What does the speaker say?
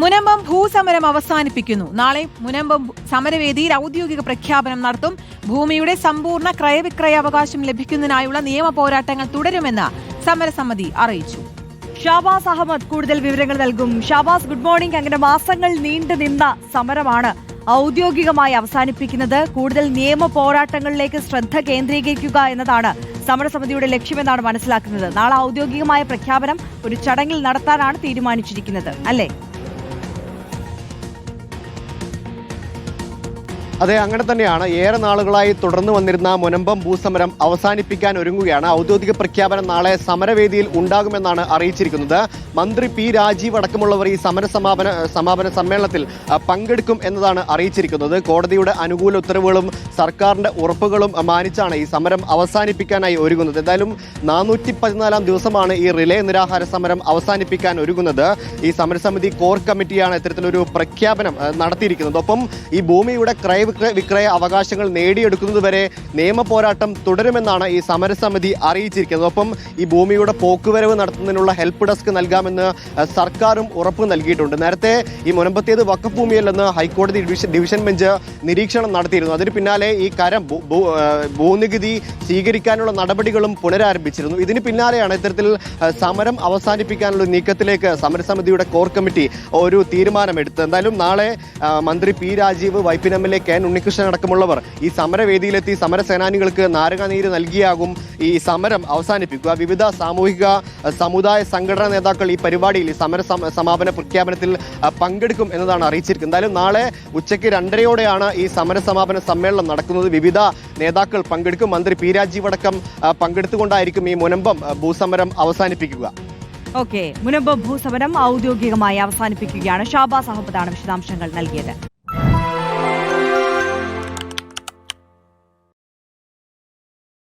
മുനമ്പം ഭൂസമരം അവസാനിപ്പിക്കുന്നു. നാളെ മുനമ്പം സമരവേദിയിൽ ഔദ്യോഗിക പ്രഖ്യാപനം നടത്തും. ഭൂമിയുടെ സമ്പൂർണ ക്രയവിക്രയ അവകാശം ലഭിക്കുന്നതിനായുള്ള നിയമ പോരാട്ടങ്ങൾ തുടരുമെന്ന് സമരസമിതി അറിയിച്ചു. ഷാബാസ് അഹമ്മദ് കൂടുതൽ വിവരങ്ങൾ നൽകും. Shahbaz good morning. അങ്ങനെ മാസങ്ങൾ നീണ്ടു നിന്ന സമരമാണ് ഔദ്യോഗികമായി അവസാനിപ്പിക്കുന്നത്. കൂടുതൽ നിയമ പോരാട്ടങ്ങളിലേക്ക് ശ്രദ്ധ കേന്ദ്രീകരിക്കുക എന്നതാണ് സമരസമിതിയുടെ ലക്ഷ്യമെന്നാണ് മനസ്സിലാക്കുന്നത്. നാളെ ഔദ്യോഗികമായ പ്രഖ്യാപനം ഒരു ചടങ്ങിൽ നടത്താനാണ് തീരുമാനിച്ചിരിക്കുന്നത്. അല്ലേ? അതെ അങ്ങനെ തന്നെയാണ്. ഏറെ നാളുകളായി തുടർന്നു വന്നിരുന്ന മുനമ്പം ഭൂസമരം അവസാനിപ്പിക്കാൻ ഒരുങ്ങുകയാണ്. ഔദ്യോഗിക പ്രഖ്യാപനം നാളെ സമരവേദിയിൽ ഉണ്ടാകുമെന്നാണ് അറിയിച്ചിരിക്കുന്നത്. മന്ത്രി പി രാജീവ് അടക്കമുള്ളവർ ഈ സമര സമാപന സമാപന സമ്മേളനത്തിൽ പങ്കെടുക്കും എന്നതാണ് അറിയിച്ചിരിക്കുന്നത്. കോടതിയുടെ അനുകൂല ഉത്തരവുകളും സർക്കാരിന്റെ ഉറപ്പുകളും മാനിച്ചാണ് ഈ സമരം അവസാനിപ്പിക്കാനായി ഒരുങ്ങുന്നത്. എന്തായാലും നാനൂറ്റി പതിനാലാം ദിവസമാണ് ഈ റിലേ നിരാഹാര സമരം അവസാനിപ്പിക്കാൻ ഒരുങ്ങുന്നത്. ഈ സമരസമിതി കോർ കമ്മിറ്റിയാണ് ഇത്തരത്തിലൊരു പ്രഖ്യാപനം നടത്തിയിരിക്കുന്നത്. ഒപ്പം ഈ ഭൂമിയുടെ ക്രയ വിക്രയ അവകാശങ്ങൾ നേടിയെടുക്കുന്നതുവരെ നിയമ പോരാട്ടം തുടരുമെന്നാണ് ഈ സമരസമിതി അറിയിച്ചിരിക്കുന്നത്. ഒപ്പം ഈ ഭൂമിയുടെ പോക്കുവരവ് നടത്തുന്നതിനുള്ള ഹെൽപ്പ് ഡെസ്ക് നൽകാമെന്ന് സർക്കാരും ഉറപ്പ് നൽകിയിട്ടുണ്ട്. നേരത്തെ ഈ മുനമ്പത്തേത് വക്കഫ് ഭൂമിയല്ലെന്ന് ഹൈക്കോടതി ഡിവിഷൻ ഡിവിഷൻ ബെഞ്ച് നിരീക്ഷണം നടത്തിയിരുന്നു. അതിന് പിന്നാലെ ഈ കരം ഭൂനികുതി സ്വീകരിക്കാനുള്ള നടപടികളും പുനരാരംഭിച്ചിരുന്നു. ഇതിന് പിന്നാലെയാണ് ഇത്തരത്തിൽ സമരം അവസാനിപ്പിക്കാനുള്ള നീക്കത്തിലേക്ക് സമരസമിതിയുടെ കോർ കമ്മിറ്റി ഒരു തീരുമാനമെടുത്തത്. എന്തായാലും നാളെ മന്ത്രി P Rajeev A K N Unnikrishnan അടക്കമുള്ളവർ ഈ സമരവേദിയിലെത്തി സമരസേനാനികൾക്ക് നാരകനീര് നൽകിയാകും ഈ സമരം അവസാനിപ്പിക്കുക. വിവിധ സാമൂഹിക സമുദായ സംഘടനാ നേതാക്കൾ ഈ പരിപാടിയിൽ ഈ സമര സമാപന പ്രഖ്യാപനത്തിൽ പങ്കെടുക്കും എന്നതാണ് അറിയിച്ചിരിക്കുന്നത്. എന്തായാലും നാളെ ഉച്ചയ്ക്ക് രണ്ടരയോടെയാണ് ഈ സമര സമാപന സമ്മേളനം നടക്കുന്നത്. വിവിധ നേതാക്കൾ പങ്കെടുക്കും. മന്ത്രി പി രാജീവ് അടക്കം പങ്കെടുത്തുകൊണ്ടായിരിക്കും ഈ മുനമ്പം ഭൂസമരം അവസാനിപ്പിക്കുക. ഓക്കെ. മുനമ്പ് ഭൂസമരം ഔദ്യോഗികമായി അവസാനിപ്പിക്കുകയാണ്. ഷാബാസ് അഹമ്മദാണ് വിശദാംശങ്ങൾ നൽകിയത്.